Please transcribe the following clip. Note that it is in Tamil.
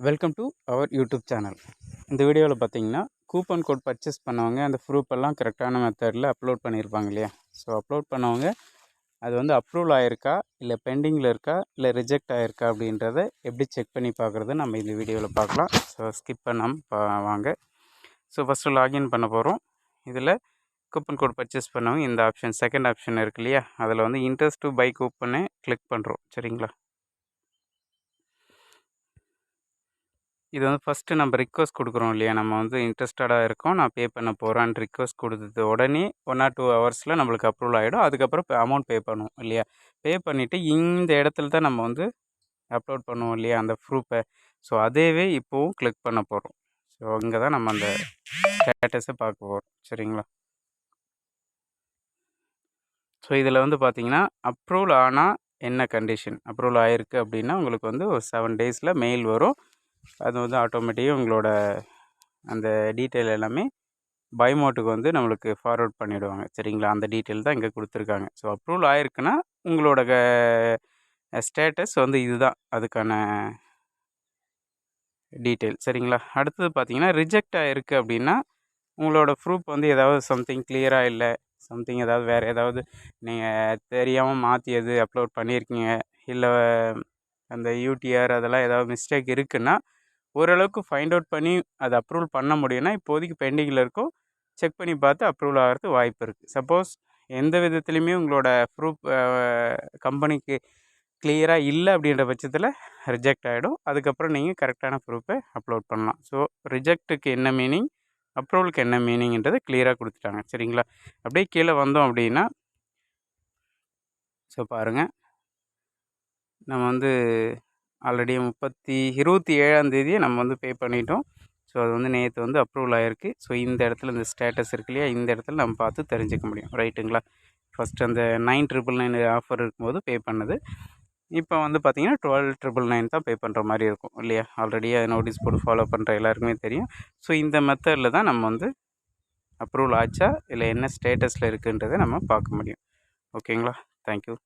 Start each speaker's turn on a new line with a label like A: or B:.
A: Welcome to our YouTube channel இந்த வீடியோவில் பார்த்தீங்கன்னா கூப்பன் கோட் பர்ச்சேஸ் பண்ணவங்க அந்த ப்ரூஃப் எல்லாம் கரெக்டான மெத்தடில் அப்லோட் பண்ணியிருப்பாங்க இல்லையா? ஸோ அப்லோட் பண்ணவங்க அது வந்து அப்ரூவல் ஆயிருக்கா இல்லை பெண்டிங்கில் இருக்கா இல்லை ரிஜெக்ட் ஆயிருக்கா அப்படின்றத எப்படி செக் பண்ணி பார்க்குறது நம்ம இந்த வீடியோவில் பார்க்கலாம் ஸோ ஸ்கிப் பண்ணாமல் பா வாங்க. ஸோ ஃபஸ்ட்டு லாகின் பண்ண போகிறோம் இதில் கூப்பன் கோட் பர்ச்சேஸ் பண்ணவங்க இந்த ஆப்ஷன் செகண்ட் ஆப்ஷன் இருக்கு இல்லையா? அதில் வந்து இன்ட்ரெஸ்ட் டு பை கூப்பனே கிளிக் பண்ணுறோம் சரிங்களா? இது வந்து ஃபஸ்ட்டு நம்ம ரிக்வஸ்ட் கொடுக்குறோம் இல்லையா? நம்ம வந்து இன்ட்ரெஸ்டடாக இருக்கோம். நான் பே பண்ண போகிறான்னு ரிக்வஸ்ட் கொடுத்தது உடனே ஒன் ஆர் டூ ஹவர்ஸில் நம்மளுக்கு அப்ரூவல் ஆகிடும் அதுக்கப்புறம் இப்போ அமௌண்ட் பே பண்ணுவோம் இல்லையா? பே பண்ணிவிட்டு இந்த இடத்துல தான் நம்ம வந்து அப்லோட் பண்ணுவோம் இல்லையா? அந்த ப்ரூஃபை ஸோ அதேவே இப்போவும் கிளிக் பண்ண போகிறோம் ஸோ அங்கே தான் நம்ம அந்த ஸ்டேட்டஸை பார்க்க போகிறோம் சரிங்களா? ஸோ இதில் வந்து பார்த்தீங்கன்னா அப்ரூவல் ஆனால் என்ன கண்டிஷன் அப்ரூவல் ஆகிருக்கு அப்படின்னா உங்களுக்கு வந்து ஒரு செவன் டேஸில் மெயில் வரும். அது வந்து ஆட்டோமேட்டிக்காக உங்களோட அந்த டீட்டெயில் எல்லாமே பைமோட்டுக்கு வந்து நம்மளுக்கு ஃபார்வர்ட் பண்ணிவிடுவாங்க சரிங்களா? அந்த டீட்டெயில் தான் இங்கே கொடுத்துருக்காங்க. ஸோ அப்ரூவல் ஆயிருக்குன்னா உங்களோட ஸ்டேட்டஸ் வந்து இதுதான். அதுக்கான டீட்டெயில் சரிங்களா? அடுத்தது பார்த்தீங்கன்னா ரிஜெக்ட் ஆகிருக்கு அப்படின்னா உங்களோட ப்ரூஃப் வந்து ஏதாவது சம்திங் கிளியராக இல்லை? சம்திங் ஏதாவது வேறு ஏதாவது நீங்கள் தெரியாமல் மாற்றி எது அப்லோட் பண்ணியிருக்கீங்க இல்லை அந்த யூடிஆர் அதெல்லாம் ஏதாவது மிஸ்டேக் இருக்குன்னா ஓரளவுக்கு ஃபைண்ட் அவுட் பண்ணி அதை அப்ரூவல் பண்ண முடியும்னா இப்போதைக்கு பெண்டிங்கில் இருக்கும். செக் பண்ணி பார்த்து அப்ரூவல் ஆகிறதுக்கு வாய்ப்பு இருக்குது சப்போஸ் எந்த விதத்துலையுமே உங்களோட ப்ரூஃப் கம்பெனிக்கு கிளியராக இல்லை அப்படின்ற பட்சத்தில் ரிஜெக்ட் ஆகிடும் அதுக்கப்புறம் நீங்கள் கரெக்டான ப்ரூஃபை அப்லோட் பண்ணலாம். ஸோ ரிஜெக்ட்டுக்கு என்ன மீனிங் அப்ரூவலுக்கு என்ன மீனிங்கிறது கிளியராக கொடுத்துட்டாங்க. சரிங்களா? அப்படியே கீழே வந்தோம் அப்படின்னா ஸோ பாருங்கள் நம்ம வந்து ஆல்ரெடி முப்பத்தி இருபத்தி ஏழாந்தேதியே நம்ம வந்து பே பண்ணிட்டோம். ஸோ அது வந்து நேற்று வந்து அப்ரூவல் ஆகிருக்கு ஸோ இந்த இடத்துல இந்த ஸ்டேட்டஸ் இருக்கு இல்லையா? இந்த இடத்துல நம்ம பார்த்து தெரிஞ்சுக்க முடியும். ரைட்டுங்களா ஃபஸ்ட் அந்த நைன் ட்ரிபிள் நைன் ஆஃபர் இருக்கும்போது பே பண்ணது. இப்போ வந்து பார்த்திங்கன்னா டுவெல் ட்ரிபிள் நைன் தான் பே பண்ணுற மாதிரி இருக்கும் இல்லையா? ஆல்ரெடி அது நோட்டீஸ் போட்டு ஃபாலோ பண்ணுற எல்லாருக்குமே தெரியும். ஸோ இந்த மெத்தடில் தான் நம்ம வந்து அப்ரூவல் ஆச்சா? இல்லை என்ன ஸ்டேட்டஸில் இருக்குன்றதை நம்ம பார்க்க முடியும். ஓகேங்களா தேங்க்யூ